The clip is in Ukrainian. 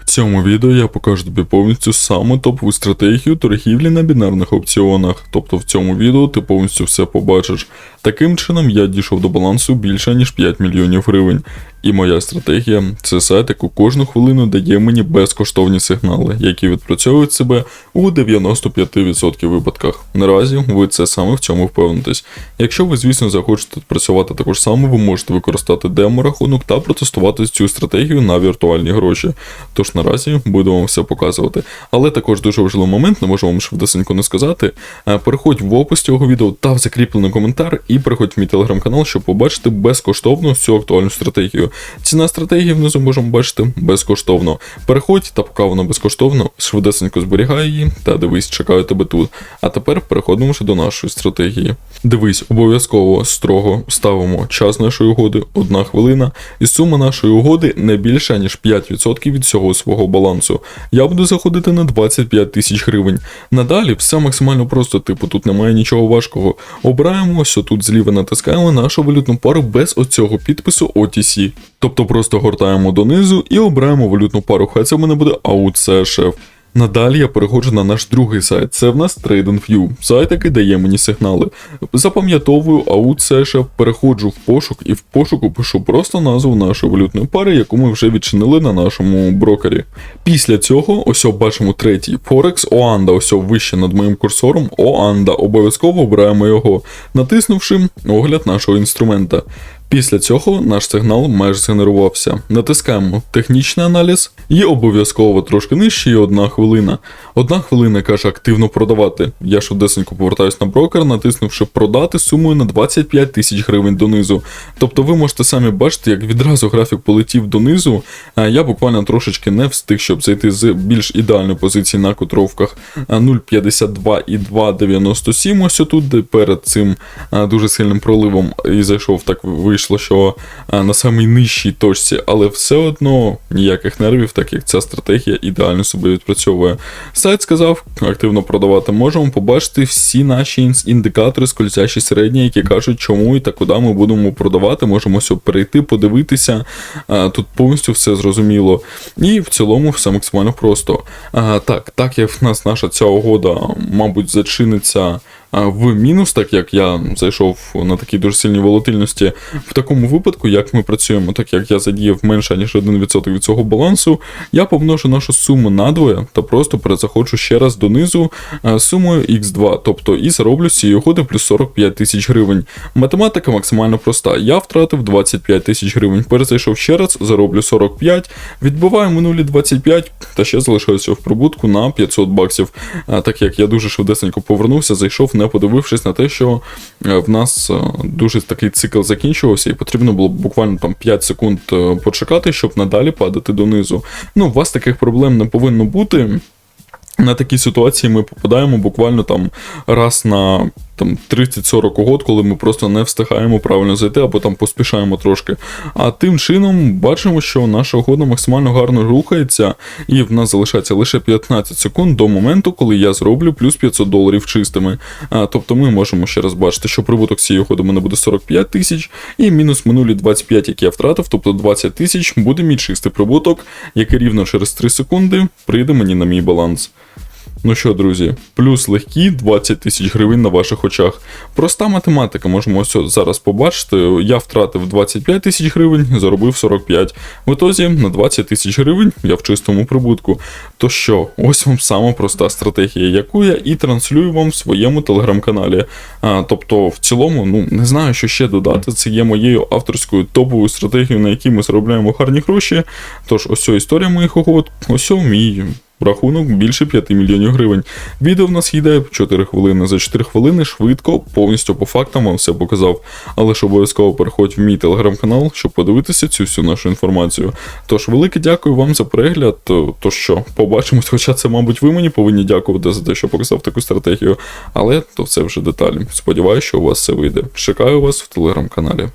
В цьому відео я покажу тобі повністю саму топову стратегію торгівлі на бінарних опціонах. Тобто в цьому відео ти повністю все побачиш. Таким чином я дійшов до балансу більше ніж 5 мільйонів гривень. І моя стратегія це сайт, яку кожну хвилину дає мені безкоштовні сигнали, які відпрацьовують себе у 95% випадках. Наразі ви це саме в цьому впевнитесь. Якщо ви, звісно, захочете працювати також само, ви можете використати демо-рахунок та протестувати цю стратегію на віртуальні гроші. Тож наразі буду вам все показувати. Але також дуже важливий момент, не можу вам швидесенько не сказати. Е, Переходь в опис цього відео та в закріплений коментар і переходь в мій телеграм-канал, щоб побачити безкоштовно цю актуальну стратегію. Ціна стратегії внизу можемо бачити безкоштовно. Переходь та поки вона безкоштовно, швидесенько зберігай її та дивись, чекаю тебе тут. А тепер переходимо вже до нашої стратегії. Дивись, обов'язково строго ставимо час нашої угоди, одна хвилина, і сума нашої угоди не більша, ніж 5% від всього свого балансу. Я буду заходити на 25 тисяч гривень. Надалі все максимально просто, типу, тут немає нічого важкого. Обираємо ось тут зліва натискаємо нашу валютну пару без оцього підпису OTC. Тобто просто гортаємо донизу і обираємо валютну пару. Хай це в мене буде AUCSHF. Надалі я переходжу на наш другий сайт. Це в нас TradingView, сайт, який дає мені сигнали. Запам'ятовую AUCSHF, переходжу в пошук і в пошуку пишу просто назву нашої валютної пари, яку ми вже відчинили на нашому брокері. Після цього ось бачимо третій Forex Оанда, ось вище над моїм курсором. Оанда. Обов'язково обираємо його, натиснувши огляд нашого інструмента. Після цього наш сигнал майже згенерувався. Натискаємо технічний аналіз і обов'язково трошки нижче і одна хвилина. Одна хвилина каже активно продавати. Я швидесенько повертаюсь на брокер, натиснувши продати сумою на 25 тисяч гривень донизу. Тобто ви можете самі бачити, як відразу графік полетів донизу. Я буквально трошечки не встиг, щоб зайти з більш ідеальної позиції на котровках 0,52 і 2,97. Ось отут, де перед цим дуже сильним проливом і зайшов, так вийшло, що а, на самій нижчій точці, але все одно ніяких нервів, так як ця стратегія ідеально себе відпрацьовує. Сайт сказав, активно продавати можемо побачити всі наші індикатори скользящі середні, які кажуть, чому і та куди ми будемо продавати. Можемо все перейти, подивитися. А, Тут повністю все зрозуміло. І в цілому все максимально просто. А, Так, так як в нас наша ця угода, мабуть, зачиниться в мінус, так як я зайшов на такій дуже сильній волатильності. В такому випадку, як ми працюємо, так як я задіяв менше ніж 1% від цього балансу, я помножу нашу суму надвоє та просто перезаходжу ще раз донизу сумою x2, тобто і зароблю з цієї угоди плюс 45 тисяч гривень. Математика максимально проста. Я втратив 25 тисяч гривень, перезайшов ще раз, зароблю 45, відбиваю минулі 25 та ще залишаюся в прибутку на 500 баксів. Так як я дуже швидесенько повернувся, зайшов, не подивившись на те, що е, в нас е, дуже такий цикл закінчувався, і потрібно було буквально там 5 секунд е, почекати, щоб надалі падати донизу. Ну, у вас таких проблем не повинно бути. На такі ситуації ми попадаємо буквально там раз на там 30-40 угод, коли ми просто не встигаємо правильно зайти або там поспішаємо трошки. А тим чином бачимо, що наша угода максимально гарно рухається, і в нас залишається лише 15 секунд до моменту, коли я зроблю плюс 500 доларів чистими. А, тобто ми можемо ще раз бачити, що прибуток цієї угоди в мене буде 45 тисяч, і мінус минулі 25, які я втратив, тобто 20 тисяч, буде мій чистий прибуток, який рівно через 3 секунди прийде мені на мій баланс. Ну що, друзі, плюс легкі 20 тисяч гривень на ваших очах. Проста математика, можемо ось зараз побачити. Я втратив 25 тисяч гривень, заробив 45. В ітозі на 20 тисяч гривень я в чистому прибутку. То що, ось вам сама проста стратегія, яку я і транслюю вам в своєму телеграм-каналі. Тобто, в цілому, ну не знаю, що ще додати. Це є моєю авторською топовою стратегією, на якій ми заробляємо гарні гроші. Тож, ось історія моїх угод, ось мій. Рахунок більше 5 мільйонів гривень. Відео в нас йде 4 хвилини. За 4 хвилини швидко, повністю по фактам вам все показав. Але ж обов'язково переходь в мій телеграм-канал, щоб подивитися цю всю нашу інформацію. Тож, велике дякую вам за перегляд. То що, побачимось, хоча це, мабуть, ви мені повинні дякувати за те, що показав таку стратегію. Але то все вже деталі. Сподіваюся, що у вас все вийде. Чекаю вас в телеграм-каналі.